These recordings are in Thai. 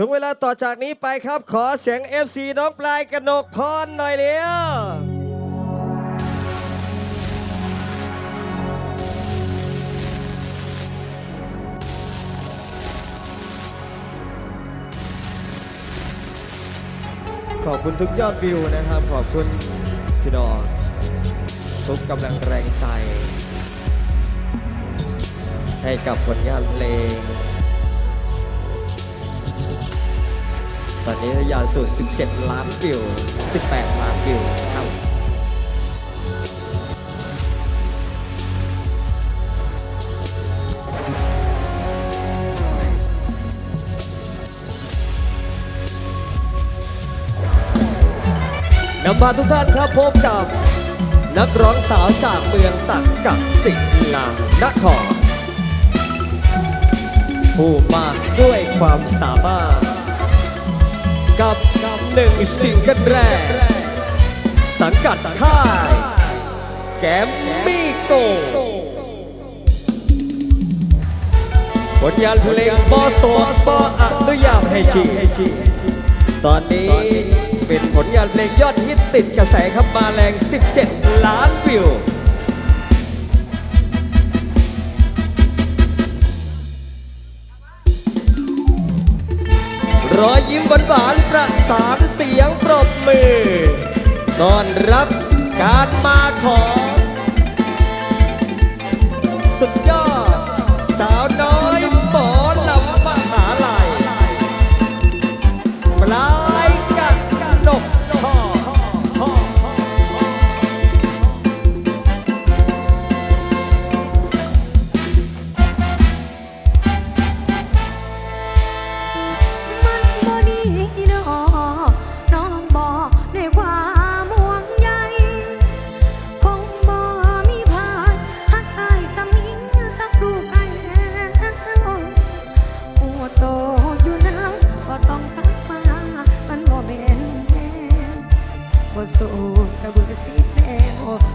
ช่วงเวลาต่อจากนี้ไปครับ ขอเสียง FC น้องปลายกนกพรหน่อยเร็วขอบคุณทุกยอดวิวนะครับ ขอบคุณพี่น้องทุกกำลังแรงใจ ให้กับผลงานเพลง ตอนนี้ทะยานสู่ 17 ล้านวิว 18 ล้านวิวครับนำพาทุกท่านครับพบกับนักร้องสาวจากเมืองตักกักสิงลานครผู้มากด้วยความสามารถ กับหนึ่งสิ่งกันแรก สังกัดค่าย แกมมี่โกผลงานเพลงบอสโสดบออนุญาตให้ชีตอนนี้เป็นผลงานเพลงยอดฮิตติดกระแสครับมาแรง 17 ล้านวิว รอยยิ้มหวานๆประสานเสียงปรบมือ ต้อนรับการมา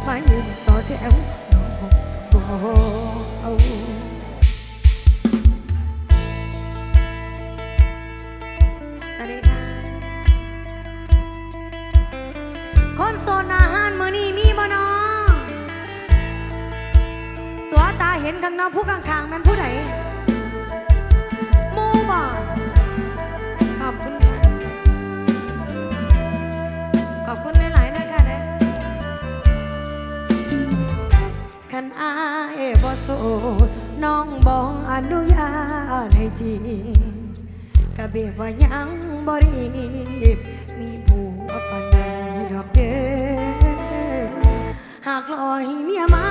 มายืนต่อแถวน้องบ่เอาสวัสดีค่ะ คนโซนอาหารมื้อนี้มีบ่น้อตัวตาเห็นข้างนอกผู้ข้างๆมันผู้ใดมูบ่ขอบคุณค่ะขอบคุณหลย คันอายบ่โสดน้องบองอนุญาตให้จีกะเบียว่ายังบ่รีบมีผัวปานใดดอกเด้อหากลอยเมียมา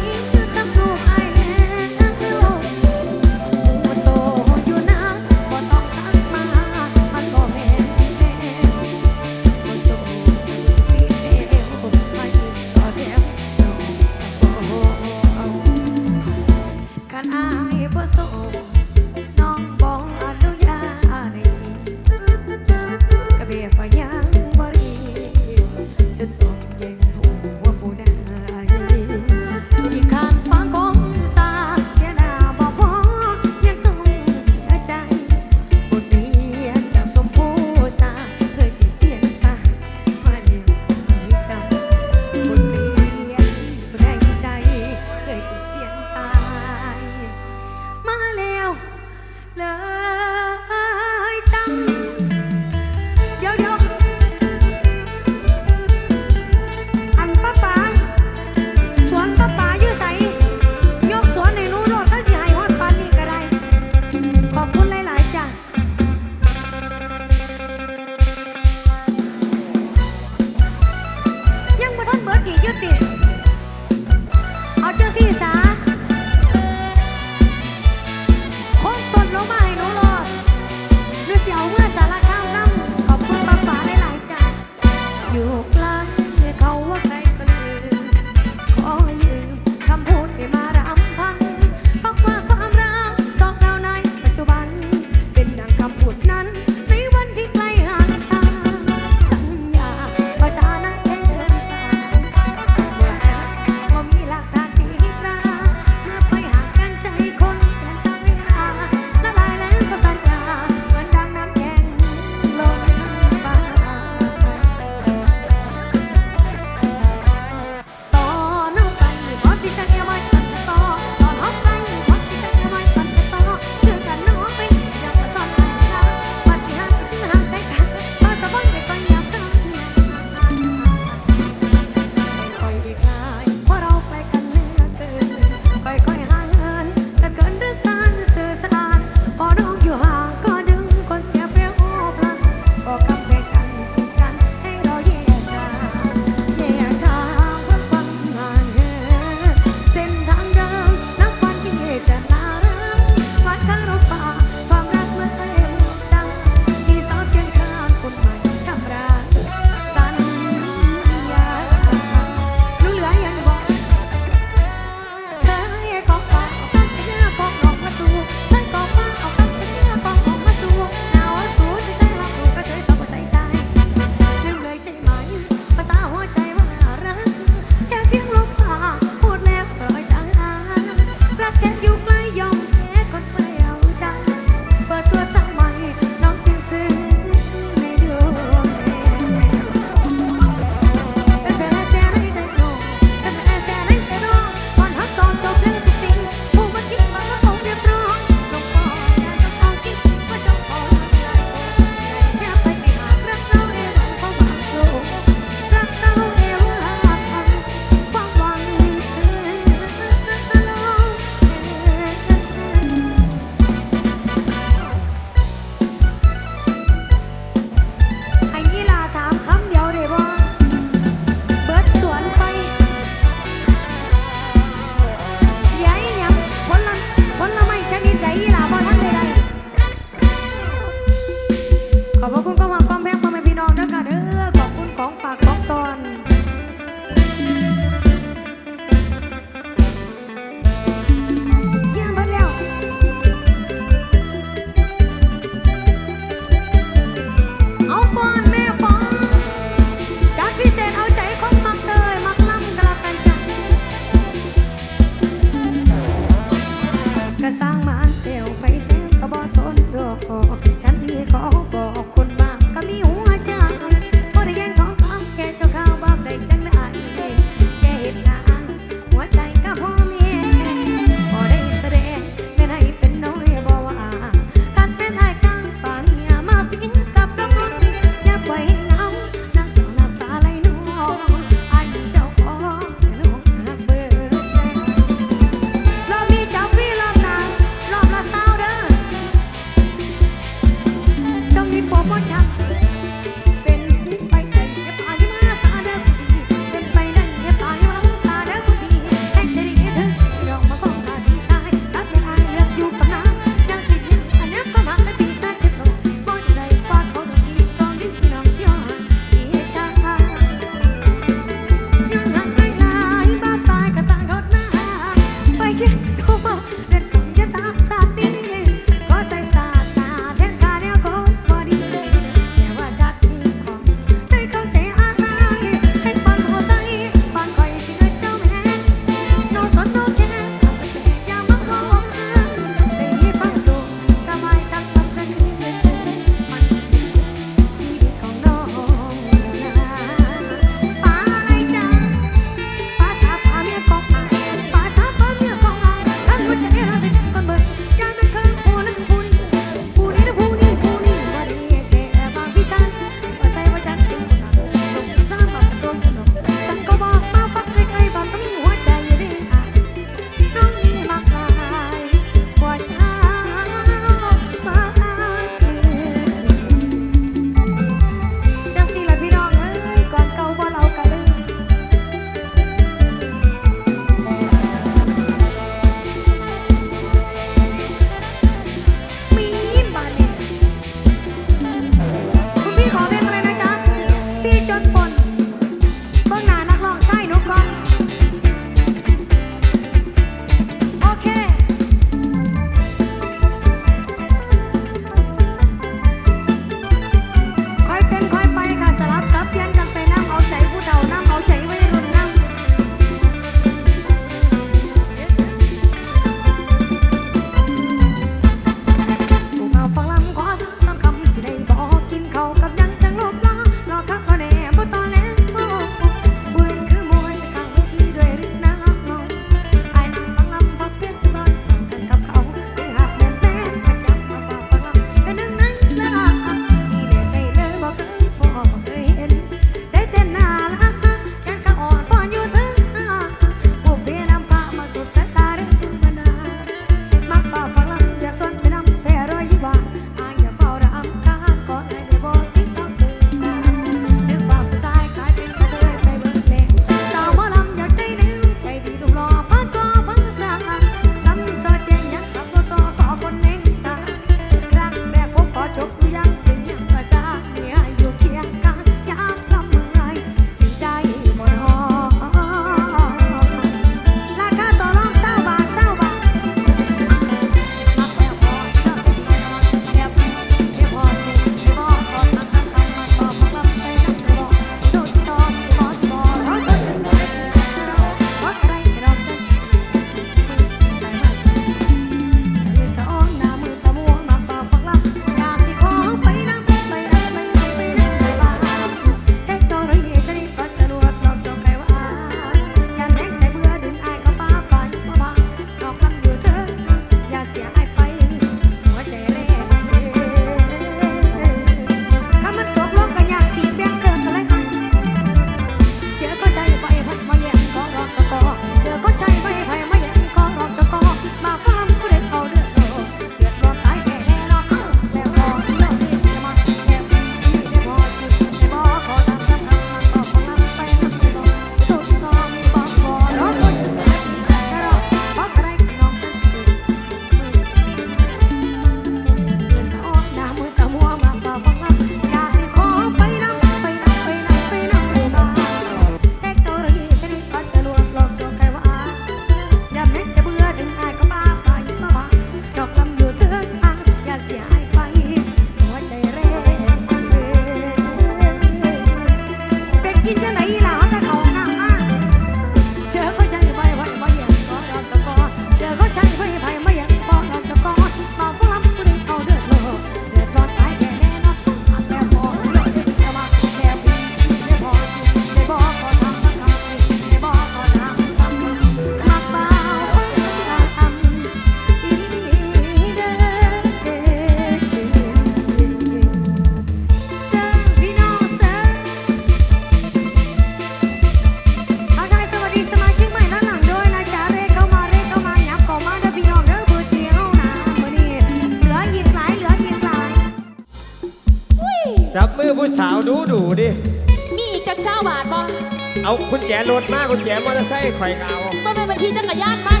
คุณแจรถมากคุณแจมอเตอร์ไซค์ข่อยเอา มันเป็นบางทีจักรยานมัน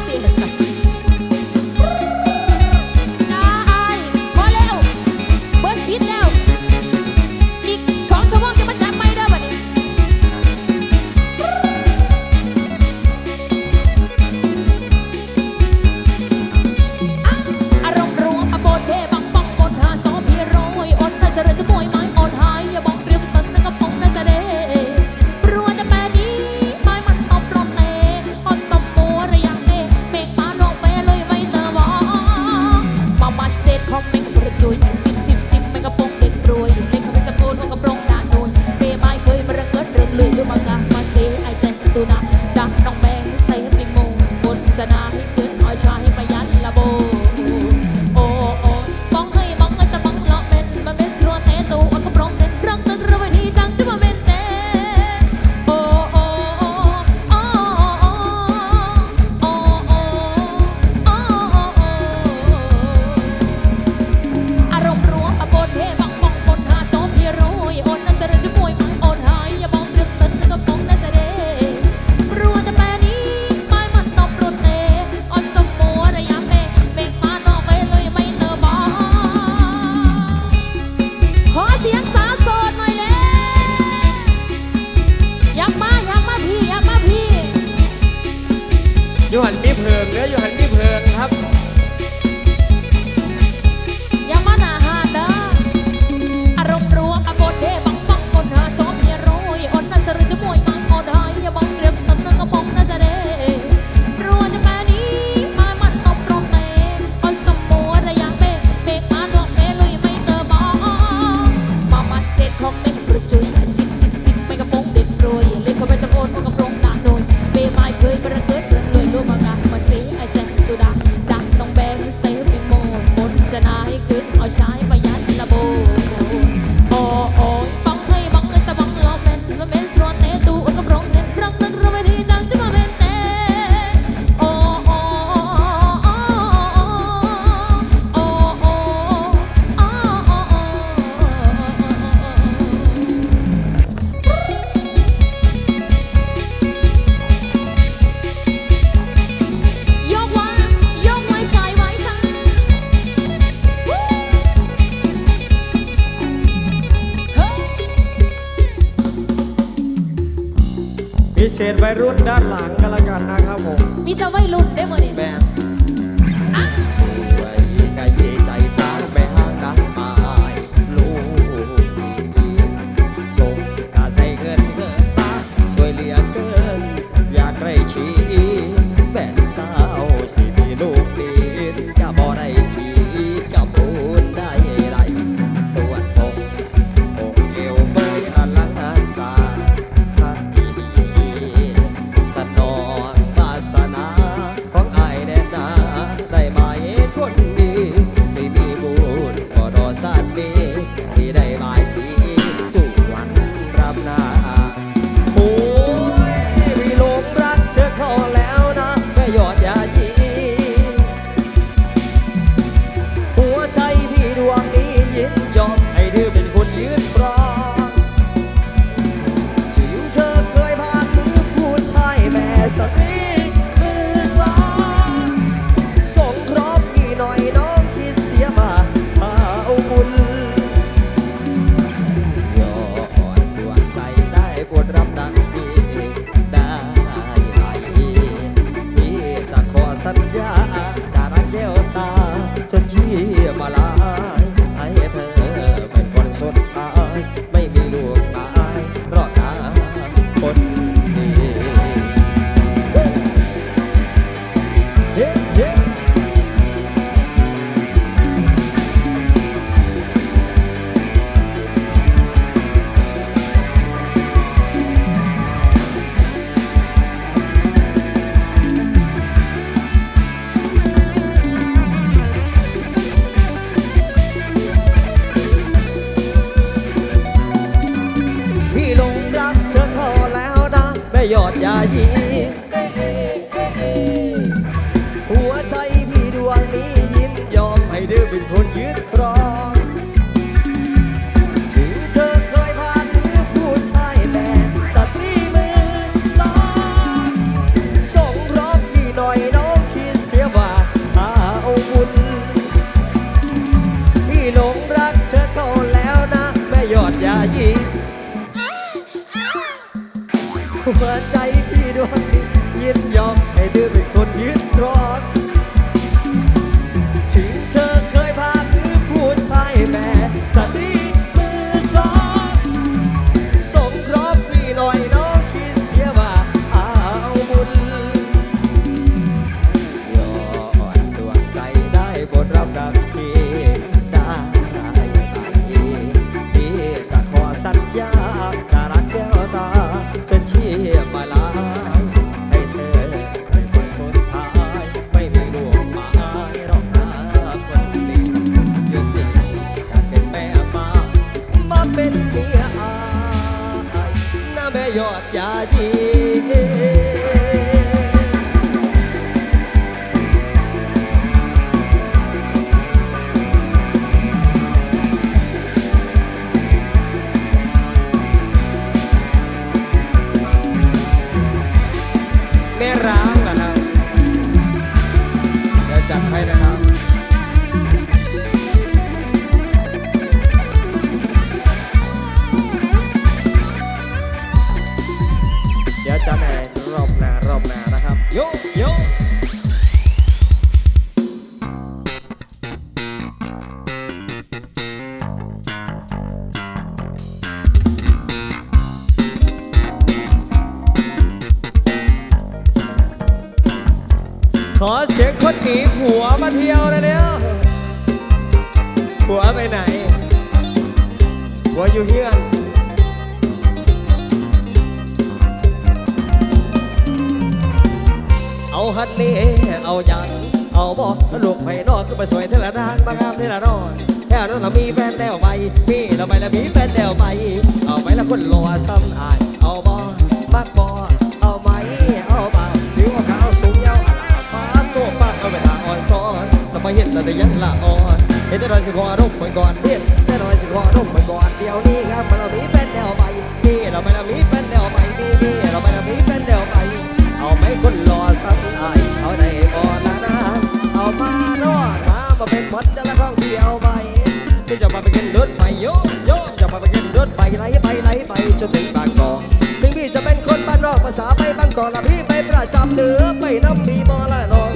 พิเศษไวรุ่นด้านหลังกันละกันนะครับผม มีจะไวรุ่นได้หมดนี่แม่ หัวใจพี่ดวงนี้ยินยอมให้ดื้อ คนหนีผัวมาเที่ยวเลยเนี่ยผัวไปไหน ผัวอยู่เฮียนเอาฮันนี่เอายันเอาบ่ลูกไปนอกก็ไปสวยเทละดานมางามเทละนอนแค่นั้นเรามีแฟนแล้วไปมีเราไปแล้วมีแฟนแล้วไปเอาไปแล้วคนรอซ้ำอายเอาบ่มากบ่เอ ไปหาอ่อนสมัยเห็นแต่ยังละอ่อนเห็นแต่รอยสิขอรบเหมือนก่อนเรียนแต่รอยสิขอรบเหมือนก่อนเดี๋ยวนี้ครับมันเรามีแฟนแล้วไปมีเราไปแล้วมีแฟนแล้วไปมีมีเราไปแล้วมีแฟนแล้วไปเอาไม่คนรอซ้ำอายเอาได้ก่อนนะนะเอามานอนมามาเป็นพอดจะละข้องเดียวไปที่จะมาไปกินรถไปโยโยจะมาไปกินรถไปไหลไปไหลไปจนถึงบางกอกถึงพี่จะเป็นคนบ้านนอกภาษาไปบางกอกละพี่ไปประจำเดือไปน้ำมีบอละน้อ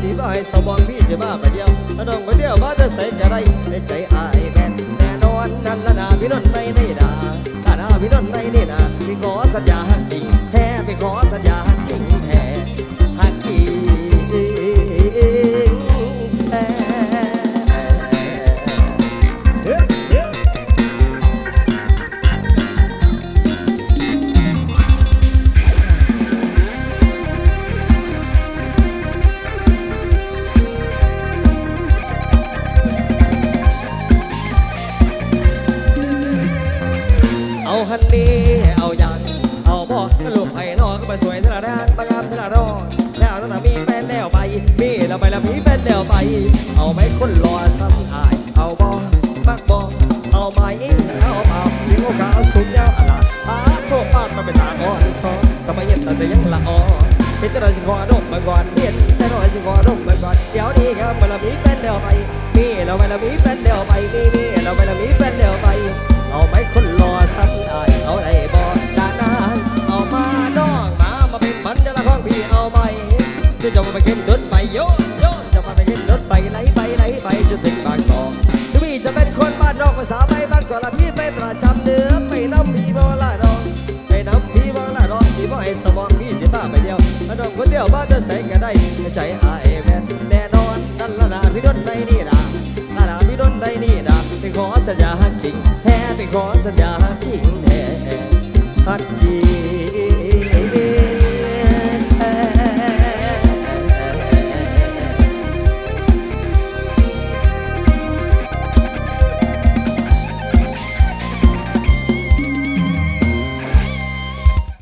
สีบ่ให้สมองพี่จะมาไปเดียวถ้าน้องไปเดียวมาจะใส่จะไรในใจอายแม่นแน่นอนนั่นละนาพี่นนท์ในนี่นาถ้านาพี่นนท์ในนี่นาพี่ขอสัญญาจริงแท้ไปขอสัญญา ยังละอ่อนเป็นแต่เราสิขอดมมาก่อนเรียนแต่รอยสิขอดมมาก่อนเดี๋ยวนี้ครับเวลามีแฟนแล้วไปมีเราเวลามีแฟนแล้วไปมีมีเราเวลามีแฟนแล้วไปเอาไหมคนรอซ้ำ ใจไอ้แม่นแน่นอนนั่นละนาพี่ดนในนี่นะลานาพี่ดนได้นี่นะไปขอสัญญาจริงแท้ไปขอสัญญาจริง